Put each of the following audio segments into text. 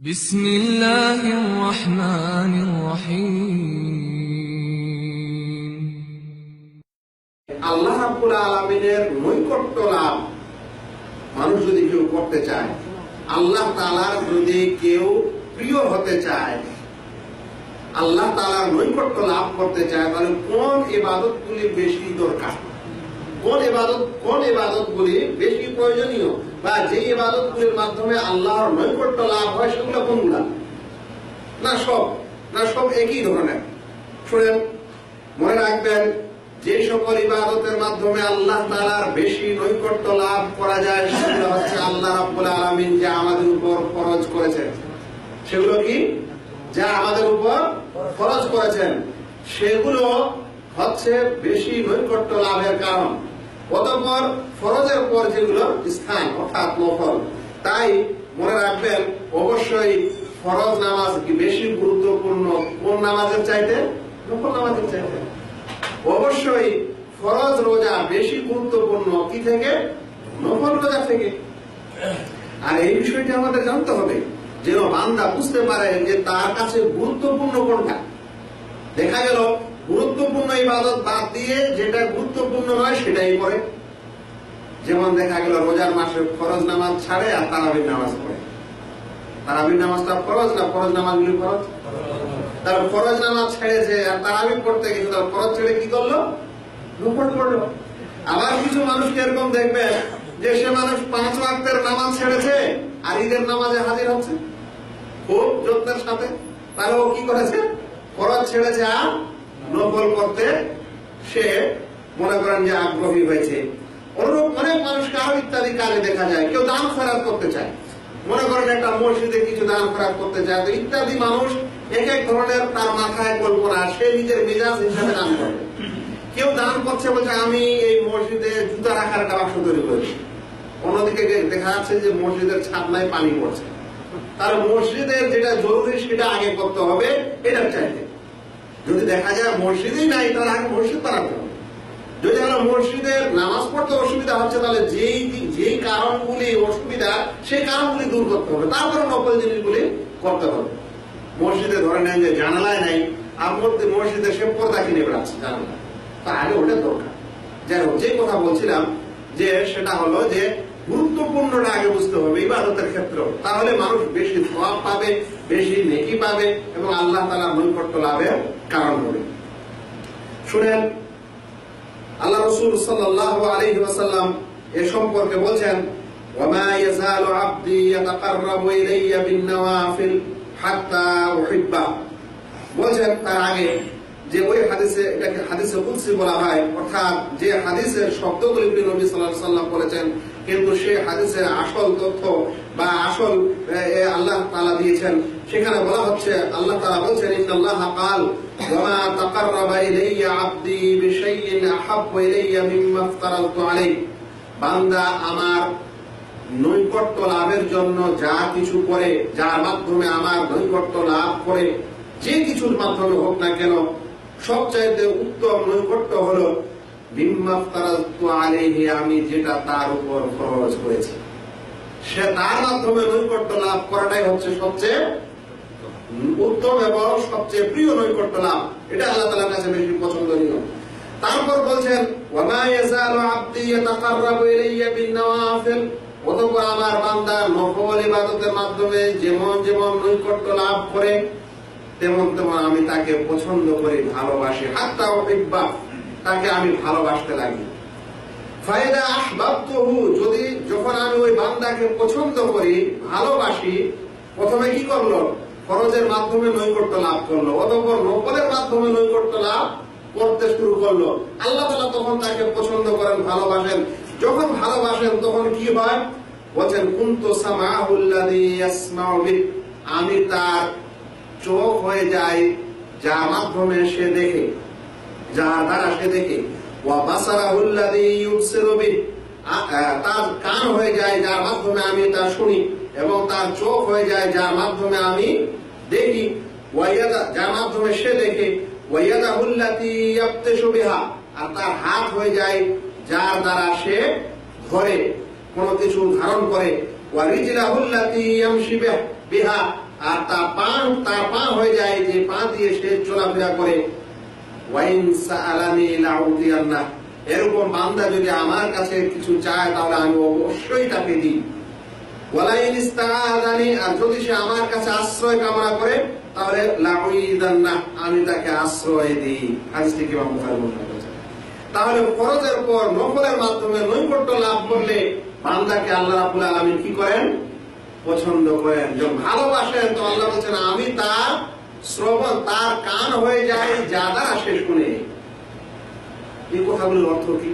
بسم الله الرحمن الرحيم আল্লাহ রাব্বুল আলমিনের নৈকট্য লাভ মানুষ যদি কেউ করতে চায় আল্লাহ তালার যদি কেউ প্রিয় হতে চায় আল্লাহ তালার নৈকট্য লাভ করতে চায় তাহলে কোন ইবাদত গুলি বেশি দরকার কোন এবাদত কোন ইবাদত গুলি বেশি প্রয়োজনীয় বা যে ইবাদত গুলির মাধ্যমে আল্লাহর নৈকট্য লাভ হয় সেগুলো কোনগুলা? না সব না সব একই ধরনের। শুনেন, মনে রাখবেন, যে সকল ইবাদতের মাধ্যমে আল্লাহ তাআলার বেশি নৈকট্য লাভ করা যায় সেগুলো হচ্ছে আল্লাহ রাব্বুল আলামিন যা আমাদের উপর ফরজ করেছেন। সেগুলো কি? যা আমাদের উপর ফরজ করেছেন। সেগুলো হচ্ছে বেশি নৈকট্য লাভের কারণ। অতঃপর ফরজের পর যেগুলো স্থান, অর্থাৎ নফল, তাই মনে রাখবেন অবশ্যই ফরজ নামাজ বেশি গুরুত্বপূর্ণ কোন নামাজের চাইতে? নফল নামাজের চাইতে। অবশ্যই ফরজ রোজা বেশি গুরুত্বপূর্ণ কি থেকে? নফল রোজা থেকে। আর এই বিষয়টি আমাদের জানতে হবে যেন বান্দা বুঝতে পারে যে তার কাছে গুরুত্বপূর্ণ কোনটা। দেখা গেল ইবাদত বাদ দিয়ে যেটা গুরুত্বপূর্ণ নয় সেটাই করে যেমন দেখা গেল রোজার মাসে ফরজ নামাজ ছাড়ে আর তারাবির নামাজ পড়ে। তারাবির নামাজটা ফরজ না ফরজ নামাজগুলি ফরজ? তার ফরজ নামাজ ছেড়েছে আর তারাবি পড়তে গেছে তার ফরজ ছেড়ে কি করল? নফল পড়ল আবার কিছু মানুষকে এরকম দেখবেন যে সে মানুষ পাঁচ ওয়াক্তের নামাজ ছেড়েছে আর ঈদের নামাজে হাজির হচ্ছে। খুব যত্নের সাথে। তাহলে ও কি করেছে? ফরজ ছেড়েছে আর নফল করতে সে মনে করেন যে আগ্রহী হয়েছে। অনুরূপ অনেক মানুষকে আরও ইত্যাদি কাজে দেখা যায়, কেউ দান খরাত করতে চায়। মনে করেন একটা মসজিদে কিছু দান খরাত করতে চায়, তো ইত্যাদি মানুষ এক এক ধরনের তার মাথায় কল্পনা, সে নিজের মেজাজ হিসাবে দান করে। কেউ দান করছে বলছে, আমি এই মসজিদে জুতা রাখার একটা বাক্স তৈরি করেছি অন্যদিকে দেখা যাচ্ছে যে মসজিদের ছাদনায় পানি পড়ছে। তার মসজিদের যেটা জরুরি সেটা আগে করতে হবে, এটার চাইতে। যদি দেখা যায় মসজিদই নাই, তাহলে আগে মসজিদ বানাতে যদি আমরা মসজিদের নামাজ পড়তে অসুবিধা হচ্ছে, তাহলে যেই যেই কারণগুলি অসুবিধা, সেই কারণগুলি দূর করতে হবে। তারপরে নকল জিনিসগুলি করতে হবে মসজিদে ধরে নেন যে জানালায় নাই, আর মসজিদে সে পর্দা কিনে বেড়াচ্ছে জানালা তা আগে ওটা দরকার। যাই হোক, যে কথা বলছিলাম, যে সেটা হলো যে গুরুত্বপূর্ণটা আগে বুঝতে হবে ইবাদতের ক্ষেত্রে তাহলে মানুষ বেশি সব পাবে বেশি নেকি পাবে এবং আল্লাহ তালা নৈকট্য লাভের কারণ হবে শুনেন আল্লাহ রসুল সাল্লাহ আলহি ওয়াসাল্লাম এ সম্পর্কে বলছেন وما يزال عبدي يتقرب إلي بالنوافل حتى أحبه বলছেন তার আগে যে ওই হাদিসে এটাকে হাদিসে কুলসি বলা হয় অর্থাৎ যে হাদিসের শব্দগুলি প্রিয় নবী সাল্লাল্লাহু আলাইহি সাল্লাম বলেছেন কিন্তু সেই হাদিসের আসল তথ্য বা আসল এ, আল্লাহ তাআলা দিয়েছেন সেখানে বলা হচ্ছে আল্লাহ তাআলা বলছেন ইন্নাল্লাহ قال وما تقرب إلي عبدي بشيء أحب إلي مما افترضت عليه বান্দা আমার নৈকট্য লাভের জন্য যা কিছু করে যার মাধ্যমে আমার নৈকট্য লাভ করে যে কিছুর মাধ্যমে হোক না কেন সবচাইতে উত্তম নৈকট্য হলো বিম্মাফতারাজতু আলাইহি আমি যেটা তার উপর খরচ করেছি। সে তার মাধ্যমে নৈকট্য লাভ করাটাই হচ্ছে সবচেয়ে উত্তম এবং সবচেয়ে প্রিয় নৈকট্য লাভ। এটা আল্লাহ তাআলার কাছে বেশি পছন্দনীয়। তারপর বলছেন অতঃপর আমার বান্দা নফল ইবাদতের মাধ্যমে যেমন যেমন নৈকট্য লাভ করে, তেমন তেমন আমি তাকে পছন্দ করি, ভালোবাসি। হাত্তা ওহিব্বা তাকে আমি ভালোবাসতে লাগি। ফায়দা যদি যখন আমি ওই বান্দাকে পছন্দ করি, ভালোবাসি, প্রথমে কি করল? খরচের মাধ্যমে নৈকট্য লাভ করল, অতঃপর নকলের মাধ্যমে নৈকট্য লাভ করতে শুরু করল। আল্লাহ তালা তখন তাকে পছন্দ করেন, ভালোবাসেন। যখন ভালোবাসেন, তখন কি হয়? বলছেন, কুন্তু আমি তার চোখ হয়ে যায় যার মাধ্যমে সে দেখে। যার দ্বারা সে দেখে ওয়া বাসারাহুল্লাযী ইউবসিরু বিহ। তার কান হয়ে যায় যার মাধ্যমে আমি তা শুনি এবং তার চোখ হয়ে যায় যার মাধ্যমে আমি দেখি। ওয়াইয়াদা যার মাধ্যমে সে দেখে। ওয়াইয়াদাহুল্লাতী ইয়াবতিশু বিহা। আর তার হাত হয়ে যায় যার দ্বারা সে ধরে, কোনো কিছু ধারণ করে। ওয়া রিজলাহুল্লাতী ইয়ামশি বিহা। আর তার পা তার পা হয়ে যায় যে পা দিয়ে সে চলাফেরা করে। এরকম বান্দা যদি আমার কাছে কিছু চায়, তাহলে আমি অবশ্যই তাকে দিই। আশ্রয় দিই। তাহলে পর নফলের মাধ্যমে নৈকট্য লাভ করলে বান্দাকে আল্লাহ রাব্বুল কি করেন? পছন্দ করেন। যখন ভালোবাসেন, তো আল্লাহ বলছেন, আমি তার শ্রবণ তার কান হয়ে যায় যা দ্বারা সে শুনে। এই কথাগুলোর অর্থ কি?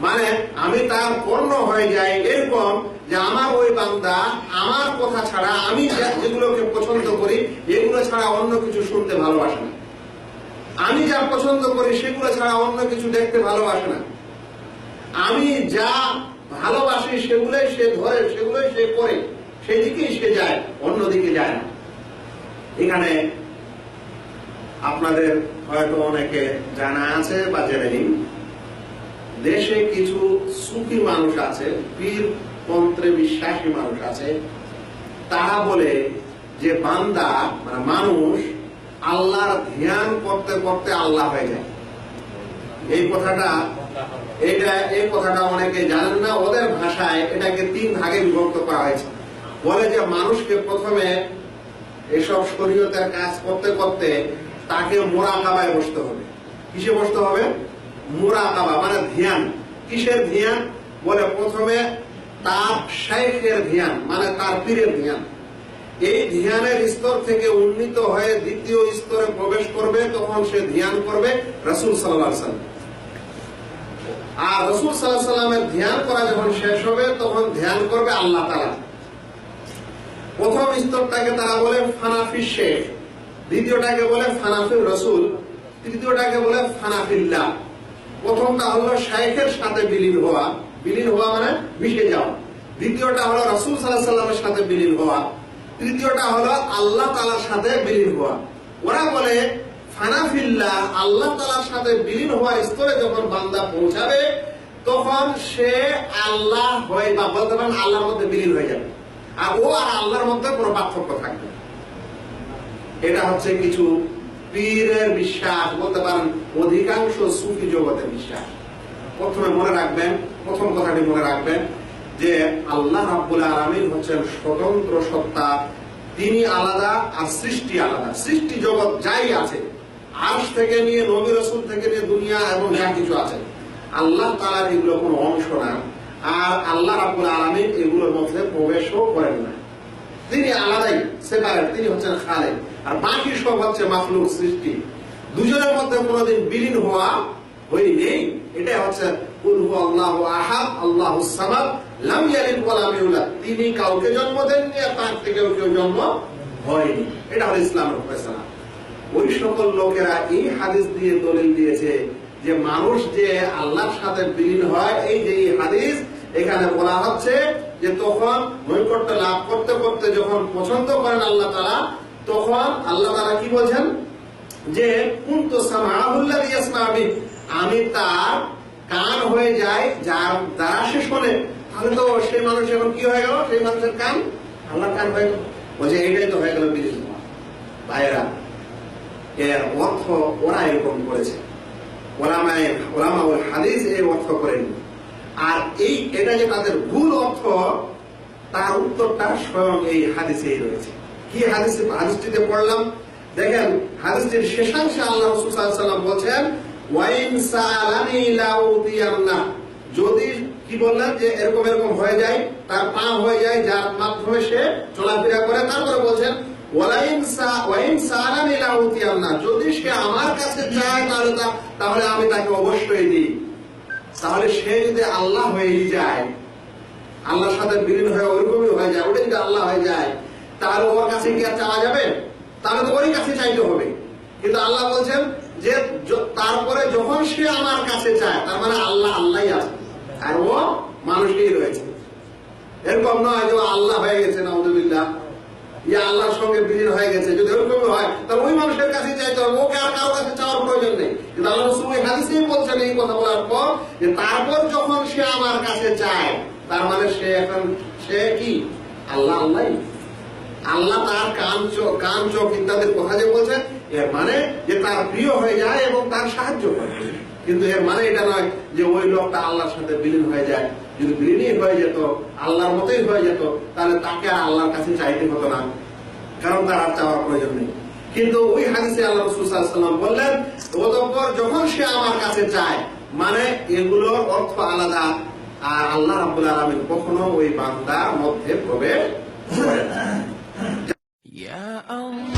মানে আমি তার পণ্য হয়ে যাই, এরকম যে আমার ওই বান্দা আমার কথা ছাড়া আমি যেগুলোকে পছন্দ করি, এগুলো ছাড়া অন্য কিছু শুনতে ভালোবাসে না। আমি যা পছন্দ করি, সেগুলো ছাড়া অন্য কিছু দেখতে ভালোবাসে না। আমি যা ভালোবাসি, সেগুলোই সে ধরে, সেগুলোই সে করে। সেদিকেই সে যায়, অন্যদিকে যায় না। এখানে আপনাদের হয়তো অনেকে জানা আছে বা জেনে নিন। দেশে কিছু সুফি মানুষ আছে পীর তন্ত্রে বিশ্বাসী মানুষ আছে। তারা বলে যে বান্দা মানে মানুষ, আল্লাহর ধ্যান করতে করতে আল্লাহ হয়ে যায়। এই কথাটা এটা এই কথাটা অনেকে জানেন না, ওদের ভাষায় এটাকে তিন ভাগে বিভক্ত করা হয়েছে। বলে যে মানুষকে প্রথমে এসব শরীয়তের কাজ করতে করতে তাকে মোরাকাবায় বসতে হবে। কিসে বসতে হবে? মোরাকাবা মানে ধ্যান। কিসের ধ্যান? বলে প্রথমে তার শেখের ধ্যান মানে তার পীরের ধ্যান। এই ধ্যানের স্তর থেকে উন্নীত হয়ে দ্বিতীয় স্তরে প্রবেশ করবে, তখন সে ধ্যান করবে রসুল সাল্লাহ সাল্লাম। আর রসুল সাল্লাহ সাল্লামের ধ্যান করা যখন শেষ হবে, তখন ধ্যান করবে আল্লাহ তালা প্রথম স্তরটাকে তারা বলে ফানাফি শেখ। দ্বিতীয়টাকে বলে ফানাফির রসুল, তৃতীয়টাকে বলে ফানাফিল্লাহ। প্রথমটা হলো শাইখের সাথে বিলীন হওয়া। বিলীন হওয়া মানে মিশে যাওয়া। দ্বিতীয়টা হলো রসুল সাল্লামের সাথে বিলীন হওয়া। তৃতীয়টা হলো আল্লাহ তালার সাথে বিলীন হওয়া। ওরা বলে, ফানাফিল্লাহ, আল্লাহ তালার সাথে বিলীন হওয়ার স্তরে যখন বান্দা পৌঁছাবে, তখন সে আল্লাহ হয়ে বা বলতে পারেন আল্লাহর মধ্যে বিলীন হয়ে যাবে। আর ও আর আল্লাহর মধ্যে কোনো পার্থক্য থাকবে। এটা হচ্ছে কিছু পীরের বিশ্বাস। বলতে পারেন, অধিকাংশ সুফি জগতের বিশ্বাস। প্রথমে মনে রাখবেন, প্রথম কথাটি মনে রাখবেন যে আল্লাহ রাব্বুল আলামিন হচ্ছেন স্বতন্ত্র সত্তা। তিনি আলাদা আর সৃষ্টি আলাদা। সৃষ্টি জগৎ যাই আছে, আর্শ থেকে নিয়ে নবী রসুল থেকে নিয়ে দুনিয়া এবং যা কিছু আছে। আল্লাহ তালার এগুলো কোনো অংশ না। আর আল্লাহ রাব্বুল আলামিন এগুলোর মধ্যে প্রবেশও করেন না। তিনি আলাদাই সেপারেট তিনি হচ্ছেন খালেক। আর বাকি সব হচ্ছে মাখলুক সৃষ্টি। দুজনের মধ্যে কোনোদিন বিলীন হওয়া হই নেই এটা হচ্ছে আল্লাহু আহাদ, আল্লাহু সামাদ, লাম ইয়ালিদ ওয়া লাম তিনি কাউকে জন্ম দেননি আর তার থেকেও কেউ জন্ম হয়নি। এটা হলো ইসলামের ফয়সালা ওই সকল লোকেরা এই হাদিস দিয়ে দলিল দিয়েছে যে মানুষ যে আল্লাহর সাথে বিলীন হয়, এই যে এই হাদিস, এখানে বলা হচ্ছে যে তখন নৈকট্য লাভ করতে করতে যখন পছন্দ করেন আল্লাহ তারা তখন আল্লাহ তারা কি বলছেন? যে, কুন্তু আমি তার কান হয়ে যায় যার দ্বারা সে শোনে। তাহলে তো সেই মানুষ এখন কি হয়ে গেল? সেই মানুষের কান? আল্লাহ কান হয়ে গেল। বলছে এইটাই তো হয়ে গেল বিদেশ ভাইয়েরা, এর অর্থ ওরা এরকম করেছে। হাদিস এই অর্থ করেনি। আর এই, এটা যে তাদের ভুল অর্থ, তার উত্তরটা স্বয়ং এই হাদিসেই রয়েছে। কি হাদিস হাদিসটিতে পড়লাম? দেখেন, হাদিসটির শেষাংশে আল্লাহ রসুল বলছেন, ওয়াইন সালানি লাউতিয়ান্না যদি কি বললেন যে এরকম এরকম হয়ে যায়, তার পা হয়ে যায়, যার মাধ্যমে সে চলাফেরা করে, তারপরে বলছেন, ওয়ালাইন সা- ওয়াইন সালানি লাউতিয়ান্না যদি সে আমার কাছে তাহলে তাহলে আমি তাকে অবশ্যই দিই। তাহলে সে যদি আল্লাহ হয়ে যায়, আল্লাহর সাথে বিলীন হয়ে ওইরকমই হয়ে যায় ওটা যদি আল্লাহ হয়ে যায় তাহলে ওর কাছে কি আর চাওয়া যাবে? তাহলে তো ওরই কাছে চাইতে হবে। কিন্তু আল্লাহ বলছেন যে তারপরে যখন সে আমার কাছে চায়, তার মানে আল্লাহ আল্লাহই আছে, আর ও মানুষই রয়েছে। এরকম নয় যে আল্লাহ হয়ে গেছে, নাউজুবিল্লাহ। ইয়া আল্লাহর সঙ্গে বিলীন হয়ে গেছে, যদি ওরকম হয়, তাহলে ওই মানুষের কাছে চাইতে হবে, ওকে আর কারোর কাছে চাওয়ার প্রয়োজন নেই। কিন্তু আল্লাহ রসুল হাদিসেই বলছেন এই কথা বলার পর, যে তারপর যখন সে আমার কাছে চায়, তার মানে সে এখন, সে কি? আল্লাহ আল্লাহ আল্লাহ তার কান কান চোখ ইত্যাদির কথা যে বলছেন এর মানে যে তার প্রিয় হয়ে যায় এবং তার সাহায্য করে। কিন্তু এর মানে এটা নয় যে ওই লোকটা আল্লাহর সাথে বিলীন হয়ে যায়। যদি বিলীনই হয়ে যেত, আল্লাহর মতোই হয়ে যেত, তাহলে তাকে আর আল্লাহর কাছে চাইতে হতো না। কারণ তার আর চাওয়ার প্রয়োজন নেই। কিন্তু ওই হাদিসে আল্লাহ রসুল সাল্লাম বললেন অতঃপর যখন সে আমার কাছে চায় মানে এগুলোর অর্থ আলাদা, আর আল্লাহ রাব্বুল আলামিন কখনো ওই বান্দার মধ্যে প্রবেশ করে না। Yeah, um...